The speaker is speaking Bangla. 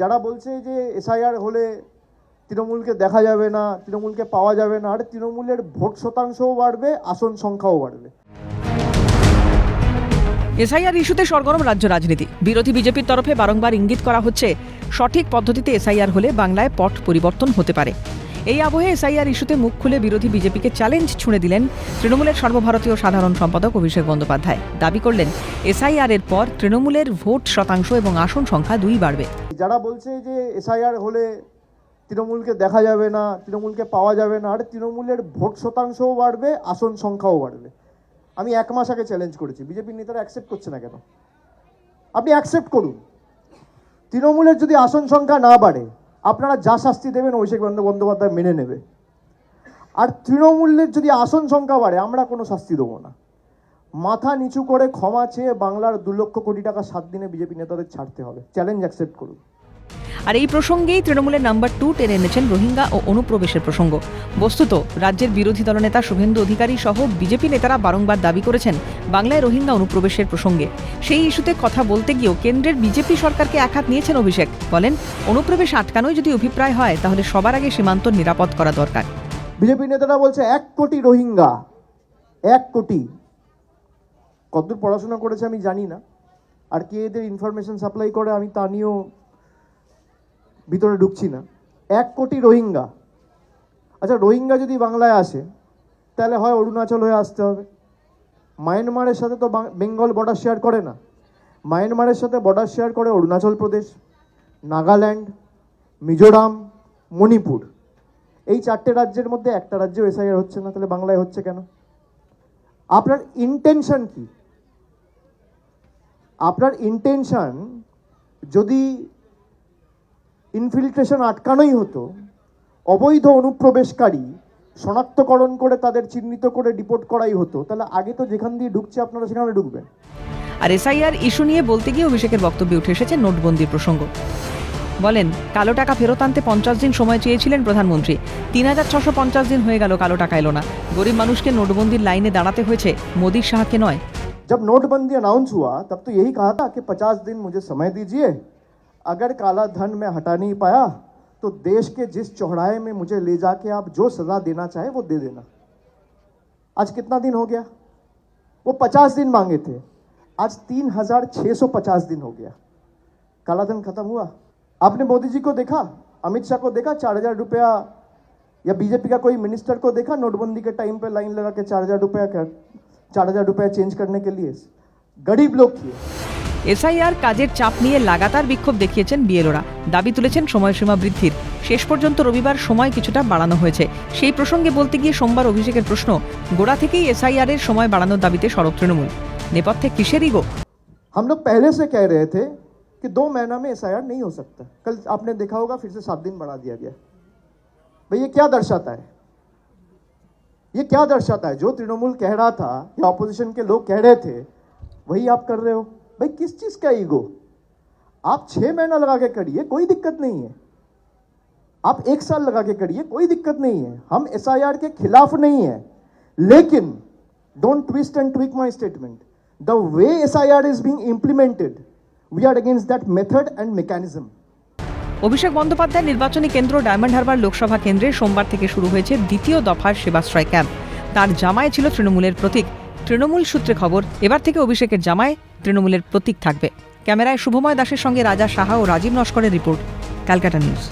যারা বলছে যে এসআইআর হলে তৃণমূলকে দেখা যাবে না, তৃণমূলকে পাওয়া যাবে না, আর তৃণমূলের ভোট শতাংশও বাড়বে, আসন সংখ্যাও বাড়বে। এসআইআর ইস্যুতে সরগরম রাজ্য রাজনীতি। বিরোধী বিজেপির তরফে বারংবার ইঙ্গিত করা হচ্ছে, সঠিক পদ্ধতিতে এসআইআর হলে বাংলায় পট পরিবর্তন হতে পারে। এই আবহে এসআইআর ইস্যুতে মুখ খুলে বিরোধী বিজেপিকে চ্যালেঞ্জ ছুঁড়ে দিলেন তৃণমূলের সর্বভারতীয় সাধারণ সম্পাদক অভিষেক বন্দ্যোপাধ্যায়। দাবি করলেন এসআইআর এর পর তৃণমূলের ভোট শতাংশ এবং আসন সংখ্যা দুই বাড়বে। যারা বলছে যে এসআইআর হলে তৃণমূলকে দেখা যাবে না, তৃণমূলকে পাওয়া যাবে না, আর তৃণমূলের ভোট শতাংশও বাড়বে, আসন সংখ্যাও বাড়বে। আমি এক মাস আগে চ্যালেঞ্জ করেছি, বিজেপির নেতারা অ্যাকসেপ্ট করছে না কেন? আপনি অ্যাকসেপ্ট করুন। তৃণমূলের যদি আসন সংখ্যা না বাড়ে, আপনারা যা শাস্তি দেবেন অভিষেক বন্দ্য- বন্দ্যোপাধ্যায় মেনে নেবে। আর তৃণমূলের যদি আসন সংখ্যা বাড়ে, আমরা কোনো শাস্তি দেবো না। মাথা নিচু করে ক্ষমা চেয়ে বাংলার দু লক্ষ কোটি টাকা সাত দিনে বিজেপি নেতাদের ছাড়তে হবে। চ্যালেঞ্জ অ্যাকসেপ্ট করুন। আর এই প্রসঙ্গেই তৃণমূলের নাম্বার টু টেনে এনেছেন রোহিঙ্গা ও অনুপ্রবেশের প্রসঙ্গ। বস্তুত রাজ্যের বিরোধী দলনেতা শুভেন্দু অধিকারী সহ বিজেপি নেতারা বারংবার দাবি করেছেন বাংলায় রোহিঙ্গা অনুপ্রবেশের প্রসঙ্গে। সেই ইস্যুতে কথা বলতে গিয়েও কেন্দ্রের বিজেপি সরকারকে একহাত নিয়েছেন অভিষেক। বলেন অনুপ্রবেশ আটকানোই যদি অভিপ্রায় হয় তাহলে সবার আগে সীমান্ত নিরাপদ করা দরকার। বিজেপি নেতারা বলছে এক কোটি রোহিঙ্গা এক কোটি। কতদূর পড়াশোনা করেছে আমি জানি না। আর কে এদের ইনফরমেশন সাপ্লাই করে আমি তা নিয়েও ভিতরে ঢুকছি না। এক কোটি রোহিঙ্গা। আচ্ছা রোহিঙ্গা যদি বাংলায় আসে, তাহলে হয় অরুণাচল হয়ে আসতে হবে। মায়ানমারের সাথে তো বেঙ্গল বর্ডার শেয়ার করে না। মায়ানমারের সাথে বর্ডার শেয়ার করে অরুণাচল প্রদেশ, নাগাল্যান্ড, মিজোরাম, মণিপুর। এই চারটে রাজ্যের মধ্যে একটা রাজ্যেও এসআইআর হচ্ছে না, তাহলে বাংলায় হচ্ছে কেন? আপনার ইন্টেনশন কি? আপনার ইন্টেনশন যদি ইনফিল্ট্রেশন আটকানোই হতো, অবৈধ অনুপ্রবেশকারী শনাক্তকরণ করে তাদের চিহ্নিত করে ডিপোর্ট করাই হতো, তাহলে আগে তো যেখান দিয়ে ঢুকছে আপনারা সেখানে ঢুকবেন। আর এসআইআর ইস্যু নিয়ে বলতে গিয়ে অভিষেকের বক্তব্যে উঠে এসেছে নোটবন্দির প্রসঙ্গ। বলেন কালো টাকা ফেরত আনতে পঞ্চাশ দিন সময় চেয়েছিলেন প্রধানমন্ত্রী তিন হাজার ছশো পঞ্চাশ দিন হয়ে গেল কালো টাকা এলো না গরিব মানুষকে নোটবন্দির লাইনে দাঁড়াতে হয়েছে মোদির সাহাকে নয় जब नोटबंदी अनाउंस हुआ तब तो यही कहा था कि 50 दिन मुझे समय दीजिए अगर काला धन मैं हटा नहीं पाया तो देश के जिस चौराहे में मुझे ले जाके आप जो सजा देना चाहे वो दे देना आज कितना दिन हो गया वो 50 दिन मांगे थे आज तीन हजार छः सौ पचास दिन हो गया काला धन खत्म हुआ आपने मोदी जी को देखा अमित शाह को देखा चार हजार रुपया या बीजेपी का कोई मिनिस्टर को देखा नोटबंदी के टाइम पे लाइन लगा के चार हजार रुपया कर चार हजार रुपया चेंज करने के लिए गरीब लोग किए এসআইআর কাজের চাপ নিয়ে লাগাতার বিক্ষোভ দেখিয়েছেন বিএলওরা দাবি তুলেছেন সময়সীমা বৃদ্ধির শেষ পর্যন্ত রবিবার সময় কিছুটা বাড়ানো হয়েছে সেই প্রসঙ্গে বলতে গিয়ে সোমবার অভিষেকের প্রশ্ন গোড়া থেকেই এসআইআর এর সময় বাড়ানোর দাবিতে সরব তৃণমূল নেপথ্যে কিসের ইগো हम लोग पहले से कह रहे थे कि दो महीना में एसआईआर नहीं हो सकता। कल आपने देखा होगा, फिर से सात दिन बढ़ा दिया गया। भाई ये क्या दर्शाता है? ये क्या दर्शाता है? जो तृणमूल कह रहा था या ऑपोजिशन के लोग कह रहे थे, वही आप कर रहे हो। भाई किस चीज़ का ईगो? आप छह महीना लगा के करिए, कोई दिक्कत नहीं है। आप एक साल लगा के करिए, कोई दिक्कत नहीं है। हम एसआईआर के खिलाफ नहीं है। लेकिन don't twist and tweak my statement the way S I R is being implemented We are against that method and mechanism. Abhishek Bandyopadhyay নির্বাচনী কেন্দ্র ডায়মন্ড হারবার লোকসভা কেন্দ্রে সোমবার থেকে শুরু হয়েছে দ্বিতীয় দফার সেবাশ্রয় ক্যাম্প তার জামায় ছিল তৃণমূলের প্রতীক। তৃণমূল সূত্রে খবর, এবার থেকে অভিষেকের জামায় তৃণমূলের প্রতীক থাকবে। ক্যামেরায় শুভময় দাসের সঙ্গে রাজা সাহা ও রাজীব নস্করের রিপোর্ট, ক্যালকাটা নিউজ।